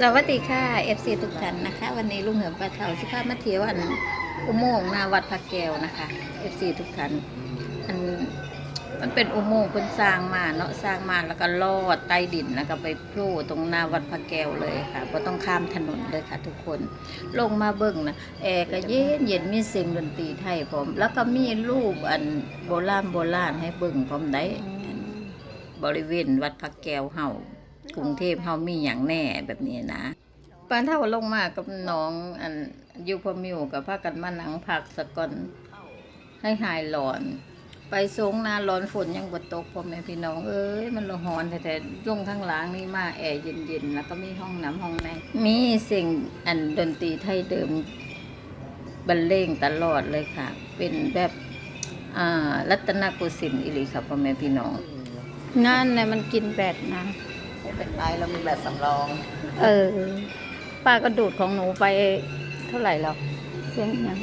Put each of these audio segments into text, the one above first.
สวัสดีค่ะ FC ทุกท่านนะคะ วันนี้ลุงเหิมปลาเถาสิพามาเที่ยวอันอุโมงค์หนาวัดพระแก้วนะคะ FC ทุกท่านอันมันเป็นอุโมงค์คนสร้างมาเนาะสร้างมาแล้วก็ลอดใต้ดินแล้วก็ไปโผล่ตรงหน้าวัดพระแก้วเลยค่ะก็ต้องข้ามถนนเลยค่ะ ทุกคนลงมาเบิ่งนะแอร์ก็เย็นเย็นมีเสียงดนตรีไทยพร้อม แล้วก็มีรูปอันโบราณโบราณให้เบิ่งพร้อมได้บริเวณวัดพระแก้วเฮา กรุงเทพเฮามีอย่างแน่แบบนี้นะปานเท่าลงมากับน้องอันอยูพมิวกับพากันมาหนังผักสะก่อนให้หายร้อน ไปสงนาร้อนฝนยังบดตกพ่อแม่พี่น้องเอ้ยมันละหอนแต่ๆลงทางหล้างนี่มาแอร์เย็นๆแล้วก็มีห้องน้ำห้องในมีสิ่งอันดนตรีไทยเดิมบรรเลงตลอดเลยค่ะ เป็นแบบอ่ารัตนโกสินทร์อิริค่ะพ่อแม่พี่น้อง งานเนี่ยมันกินแบตนะ ไม่เป็นไรเรามีแบบสำรอง เออ ป้าก็ดูดของหนูไปเท่าไหร่แล้วเสียงหยัง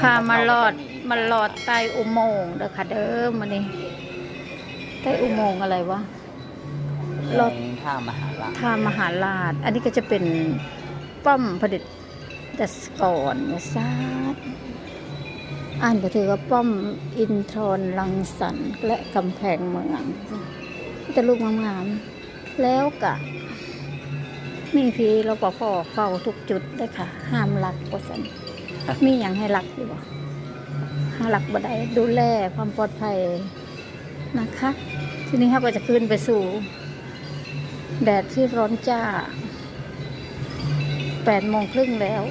พามาลอดมาลอดใต้อุโมงค์เด้อค่ะเด้อมานี่ใต้อุโมงค์อะไรวะรถท่ามหาลัยท่ามหาราช อันนี้ก็จะเป็นป้อมผลิตดัสกรนะซาดอ่านไปถือว่าป้อมอินทรลังสรรค์และกำแพงเมือง จะลูกงามๆแล้วกะมีพีเราปภเฝ้าทุกจุดได้ค่ะ ห้ามลักกสันมีอย่างให้ลักอยู่บ่ห้ามลักบ่ได้ดูแลความปลอดภัยนะคะ ทีนี้เราก็จะขึ้นไปสู่ แดดที่ร้อนจ้าแปดโมงครึ่งแล้ว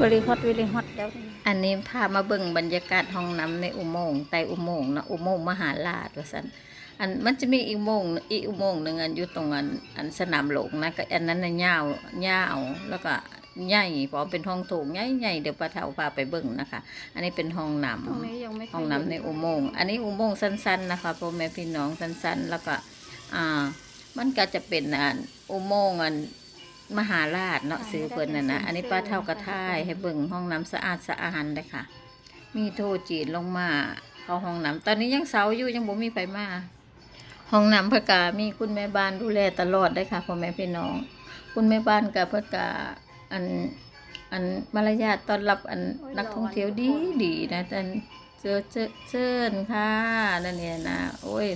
วลีฮอตวลีฮอตแล้ว อันนี้พามาเบิ่งบรรยากาศห้องน้ำในอุโมงค์ใต้อุโมงค์นะอุโมงค์มหาราชว่าสันอันมันจะมีอีกอุโมงค์อีกอุโมงค์หนึ่งอันอยู่ตรงอันอันสนามหลวงนะก็อันนั้นน่ะยาวยาวแล้วก็ใหญ่เพราะเป็นห้องโถงใหญ่ใหญ่ๆเดี๋ยวป้าเฒ่าพาไปเบิ่งนะคะ อันนี้เป็นห้องน้ำห้องน้ำในอุโมงค์อันนี้อุโมงค์สั้น ๆ นะคะพ่อแม่พี่น้องสั้น ๆ แล้วก็อ่ามันก็จะเป็นอ่าอุโมงค์อัน มหาราชเนาะซื้อเพิ่นน่ะนะอันนี้ป้าเท่ากระท่ายให้เบิ่งห้องน้ำสะอาดสะอาดเลยค่ะ มีโทจีนลงมาเข้าห้องน้ำตอนนี้ยังเสาอยู่ยังบ่มีไฟมาห้องน้ำเพนกามีคุณแม่บ้านดูแลตลอดได้ค่ะพ่อแม่พี่น้อง คุณแม่บ้านกับเพนกาอันอันมารยาทต้อนรับอันนักท่องเที่ยวดีดีนะแต่เจอเจอเชิญค่ะนั่นเนี่ยนะโอ้ย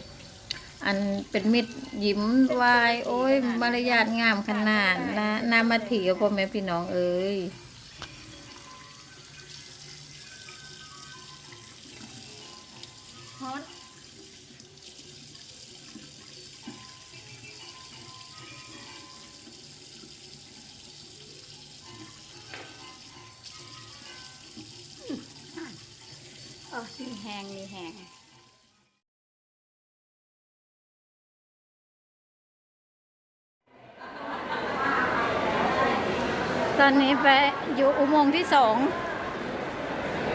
อันเป็นมิตรยิ้มวาย โอ้ยมารยาทงามขนาดนะนามาถีกับพ่อแม่พี่น้องเอ้ยฮอตอ๋อมีแหงมีแหง อนนี้ไปอยู่อุโมงค์ที่สอง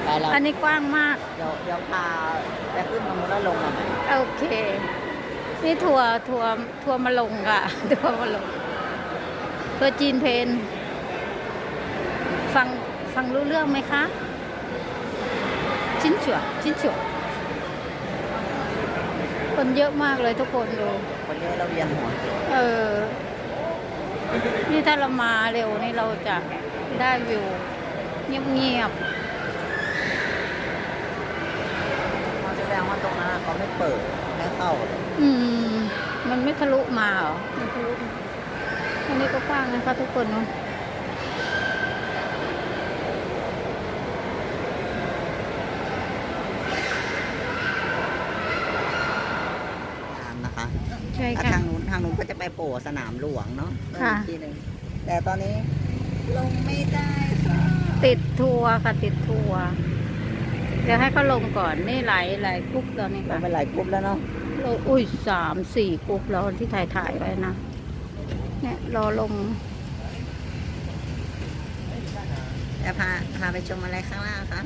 ไปเราอันนี้กว้างมาก เดี๋ยวเดี๋ยวพาไปขึ้นตรงนู้นแล้วลงมาไหมโอเค นี่ทัวร์ทัวร์ทัวร์มาลงค่ะ ทัวร์มาลงทัวร์จีนเพน ฟังฟังรู้เรื่องไหมคะ ชิ้นเฉวชิ้นเฉวคนเยอะมากเลยทุกคนดู คนเยอะเราเวียนหัว เออ นี่ถ้าเรามาเร็วนี่เราจะได้วิว เงียบเขาแสดงว่าตรงนั้นเขาไม่เปิดไม่เข้าเลยๆอืม มันไม่ทะลุมาเหรอไม่ทะลุอันนี้ก็กว้างนะคะทุกคนเนาะ ทางนะคะ ใช่ แล้ว ค่ะ ทางนู้นทาง นู้นก็จะไปโผล่สนามหลวงเนาะค่ะ อีกทีหนึ่งแต่ตอนนี้ลงไม่ได้ค่ะติดทัวร์ค่ะติดทัวร์เดี๋ยวให้เขาลงก่อนนี่หลายหลายกรุ๊ปตอนนี้ลงค่ะไปหลายกลุ่มแล้วเนาะเราอุ้ยสามสี่กรุ๊ปแล้วที่ถ่ายถ่ายไว้นะเนี่ยรอลงจะพาพาไปชมอะไรข้างล่างคะ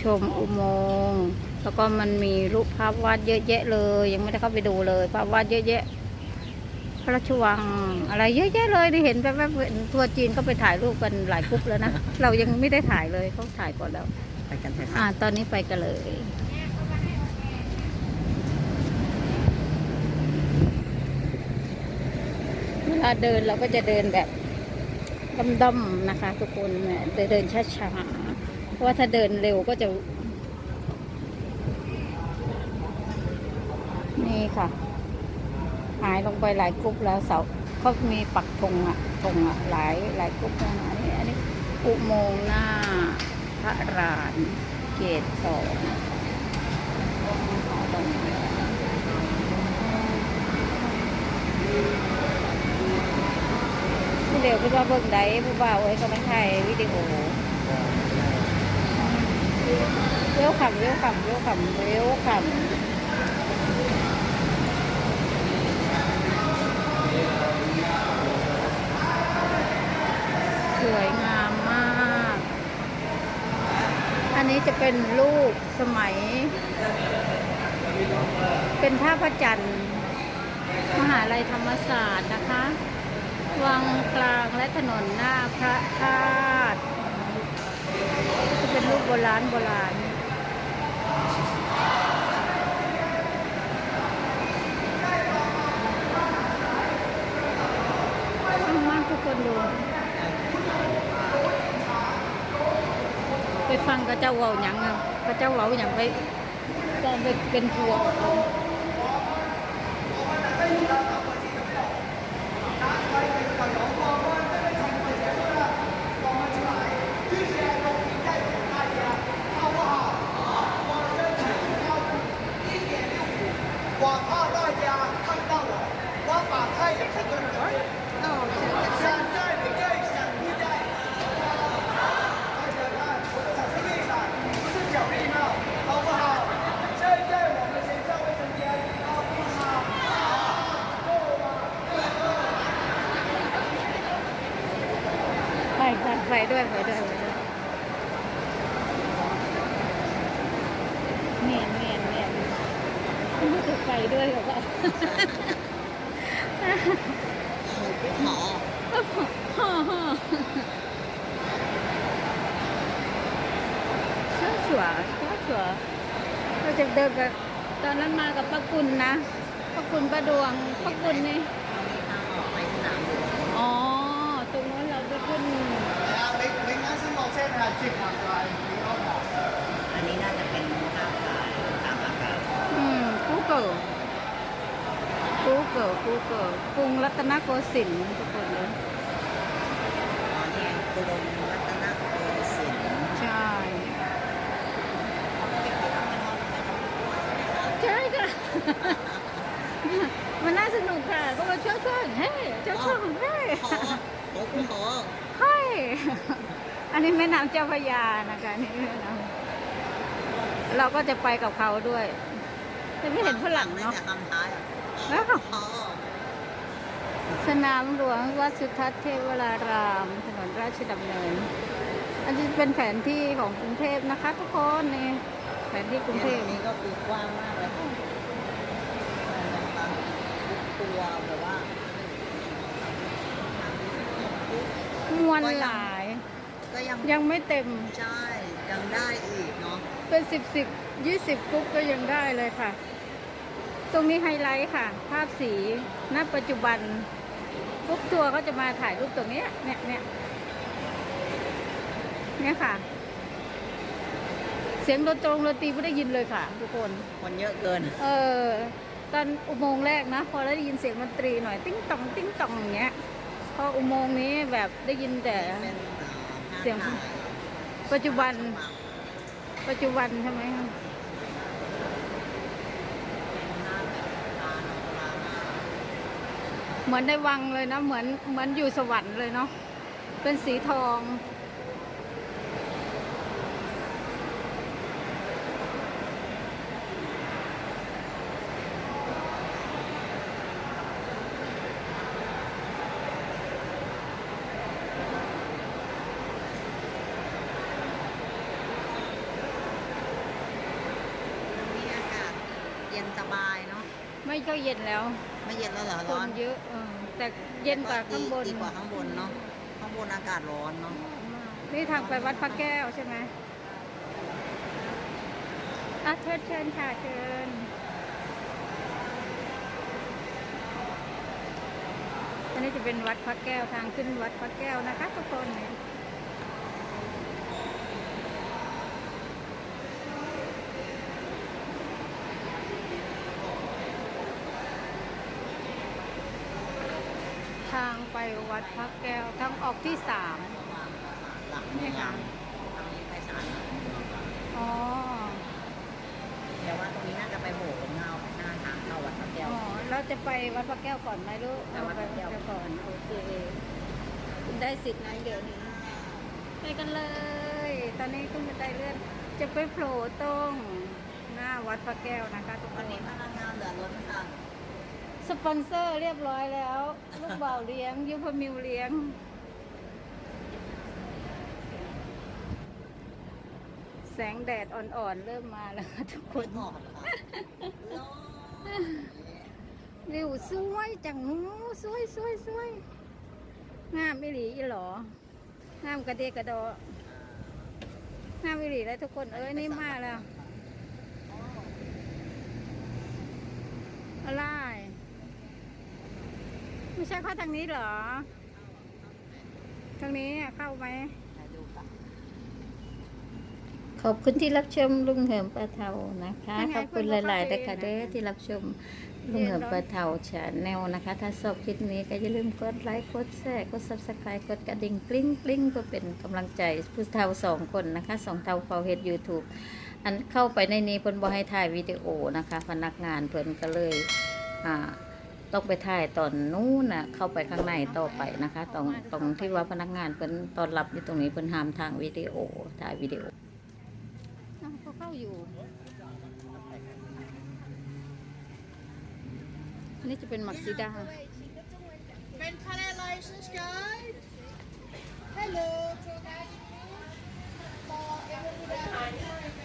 ชมอุโมงค์แล้วก็มันมีรูปภาพวาดเยอะแยะเลย ยังไม่ได้เข้าไปดูเลย ภาพวาดเยอะแยะ พระราชวังอะไรเยอะแยะเลยที่เห็นแวบๆทัวร์จีนก็ไปถ่ายรูปกันหลายกรุ๊ปแล้วนะ เรายังไม่ได้ถ่ายเลยเขาถ่ายก่อนแล้ว ไปกันเถอะอ่าค่ะตอนนี้ไปกันเลยถ้าเดินเราก็จะเดินแบบด้อมๆนะคะ ทุกคนเนี่ยเดินช้าๆเพราะว่าถ้าเดินเร็วก็จะนี่ค่ะ หายลงไปหลายกรุ๊ปแล้วเสาเขามีปักธงอะธงอะหลายหลายกรุ๊ปแล้วนะอันนี้อันนี้อุโมงค์หน้าพระรานเกตสองผู้เดียวคิดว่าเบิ่งได้ผู้บ่าวไว้ก็ไม่ถ่ายวิดีโอเวลคัมเวลคัมเวลคัมเวลคัมส วยงามมาก อันนี้จะเป็นรูปสมัย เป็นท่าพระจันทร์มหาลัยธรรมศาสตร์นะคะ วังกลางและถนนหน้าพระธาตุจะเป็นรูปโบราณโบราณมากทุกคนดู ไปฟังกระเจ้าเว้าหยังอะกระเจ้าเว้าหยังไปตอนไปเป็นทัวร์กับเขา我怕大家看到我，我把太阳整个人想在不在， ไปไปด้วยไปด้วยไปด้วยเมียนเมียนเมียนไม่ถูกไปด้วยเหรอกว่าหมอฮ่าฮ่าชัวชัวชัวชัวเราจะเดินกับตอนนั้นมากับป้ากุลนะป้ากุลป้าดวงป้ากุลนี่ อันนี้น่าจะเป็นทางสายทางอากาศอืมกูเกิลกูเกิลกูเกิลกรุงรัตนโกสินทร์ทุกคนเลยตอนนี้กรมรัตนโกสินทร์ใช่ใช่ค่ะ มันน่าสนุกค่ะ ก็มาช่วยช่วยเฮ้ยช่วยช่วยเฮ้ย ขอโอ้กูขอ เฮ้ย อันนี้แม่น้ำเจ้าพระยานะคะนี่แม่น้ำเราก็จะไปกับเขาด้วยแต่ไม่เห็นฝรั่งไม่เนาะแต่คำท้ายอะแล้วขอสนามหลวงวัดสุทัศน์เทวราราม ถนนราชดำเนิน อันนี้เป็นแผนที่ของกรุงเทพนะคะ ทุกคนนี่แผนที่กรุงเทพนี่ก็คือกว้างมากเลยค่ะตัวแบบว่ามวลหลาย ก็ยังยังไม่เต็มใช่ยังได้อีกเนาะเป็นสิบสิบยี่สิบกรุ๊ปก็ยังได้เลยค่ะ ตรงนี้ไฮไลท์ค่ะ ภาพสีณปัจจุบันกรุ๊ปทัวร์ก็จะมาถ่ายรูปตรงเนี้ยเนี่ยเนี่ยเนี่ยค่ะ เสียงดนตรงดนตรีไม่ได้ยินเลยค่ะ ทุกคนคนเยอะเกิน เออตอนอุโมงค์แรกนะ พอได้ยินเสียงดนตรีหน่อย ติ้งตองติ้งตองอย่างเงี้ยพออุโมงค์นี้แบบได้ยินแต่ เสียง ปัจจุบัน ปัจจุบันใช่ไหมคะเหมือนในวังเลยนะ เหมือนเหมือนอยู่สวรรค์เลยเนาะเป็นสีทอง มีอากาศเย็นสบายเนาะ ไม่ก็เย็นแล้วไม่เย็นแล้วเหรอคร้อนนเยอะเออแต่เย็นกว่าข้างบนดีกว่าข้างบนเนาะข้างบนอากาศร้อนเนาะนี่ทางไปวัดพระแก้วใช่ไหมอะเชิญเชิญค่ะเชิญอันนี้จะเป็นวัดพระแก้วทางขึ้นวัดพระแก้วนะคะทุกคน ทางไปวัดพระแก้วทางออกที่สามหลังเมืองทางนี้ไปศาลอ๋อแต่ว่าตรงนี้น่าจะไปโบกเงาหน้าทางเข้าวัดพระแก้วอ๋อเราจะไปวัดพระแก้วก่อนไหมลูกไปวัดพระแก้วก่อนโอเคได้สิทธิ์นะเดี๋ยวนี้ไปกันเลย ตอนนี้ขึ้นบันไดเลื่อน จะไปโผล่ตรงหน้าวัดพระแก้วนะคะทุกควันนนี้พนักงานเหลือล้นค่ะ สปอนเซอร์เรียบร้อยแล้ว ลูกเบาวเลี้ยงยุพมิวเลี้ยง แสงแดดอ่อนๆ เริ่มมาแล้วค่ะทุกคนออกค่ะวิวสวยจังหูสวยสวยสวยงามอิหลีอีหลองามกระเดะกระดองามอิหลีแล้วทุกคนเอ้ยนี่มาแล้วอะไร ไม่ใช่เข้าทางนี้เหรอ ทางนี้อะเข้าไหมดูค่ะขอบคุณที่รับชมลุงเหิมปลาเทานะคะยังไงขอบคุณเพิ่นหก็ลายๆเข้านะไปคะเด้อนะที่รับชมลุงเหิมปลาเทาชาแนลนะคะ ถ้าชอบคลิปนี้ก็อย่าลืมกดไลค์ กดแชร์ กด subscribe กดกระดิ่งกลิ้งกลิ้งเพื่อเป็นกำลังใจผู้เทาสองคนนะคะสองเทาเฝ้าเฮ็ด YouTube อันเข้าไปในนี้เพิ่นบ่ให้ถ่ายวิดีโอนะคะ พนักงานเพิ่นก็เลยอ่า ต้องไปถ่ายตอนนู้นน่ะเข้าไปข้างในต่อไปนะคะ ตรงตรงที่ว่าพนักงานเพิ่นตอนรับอยู่ตรงนี้เพิ่นห้ามทางวิดีโอถ่ายวิดีโอเขาเข้าอยู่นี่จะเป็นหมักซีดา Ben Thailand license guide. Hello, tour guide. For everyone.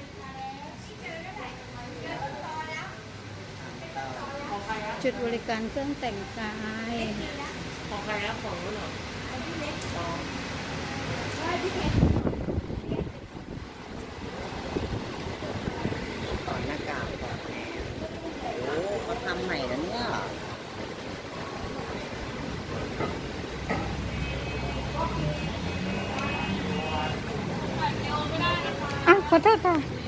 จุดบริการเครื่องแต่งกายต่องนู้นหรอต่อหน้ากากก่อนแหนโอ้เขาทำใหม่แล้วเนี่ยอ้าวขอโทษค่ะ